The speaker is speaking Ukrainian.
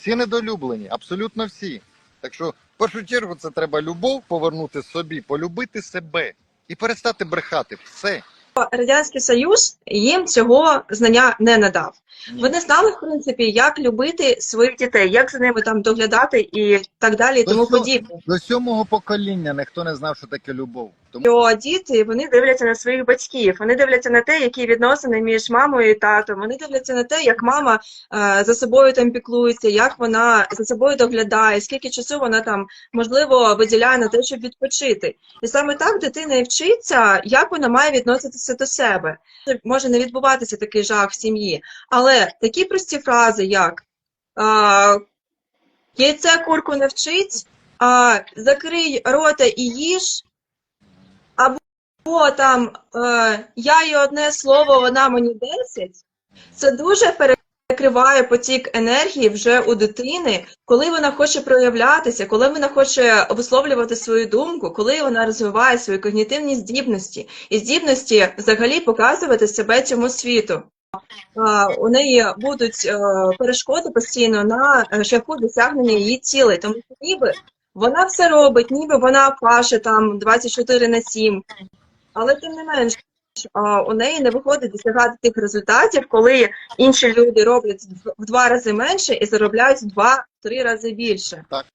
Всі недолюблені, абсолютно всі. Так що, в першу чергу, це треба любов повернути собі, полюбити себе і перестати брехати. Все. Радянський Союз їм цього знання не надав. Ні. Вони знали, в принципі, як любити своїх дітей, як за ними там доглядати і так далі, і тому подібне. До сьомого покоління ніхто не знав, що таке любов. Тому діти вони дивляться на своїх батьків, вони дивляться на те, які відносини між мамою і татом. Вони дивляться на те, як мама е, за собою там піклується, як вона за собою доглядає, скільки часу вона там можливо виділяє на те, щоб відпочити. І саме так дитина і вчиться, як вона має відноситися до себе. Може не відбуватися такий жах в сім'ї, але такі прості фрази, як а, яйце курку не вчить, а закрий рота і їж. Або там е, я їй одне слово, вона мені десять. Це дуже перекриває потік енергії вже у дитини, коли вона хоче проявлятися, коли вона хоче висловлювати свою думку, коли вона розвиває свої когнітивні здібності і здібності взагалі показувати себе цьому світу. У неї будуть е, перешкоди постійно на е, шляху досягнення її цілей, тому що ніби вона все робить, ніби вона паше там 24 на 7, але тим не менш, у неї не виходить досягати тих результатів, коли інші люди роблять в- два рази менше і заробляють в два-три рази більше. Так.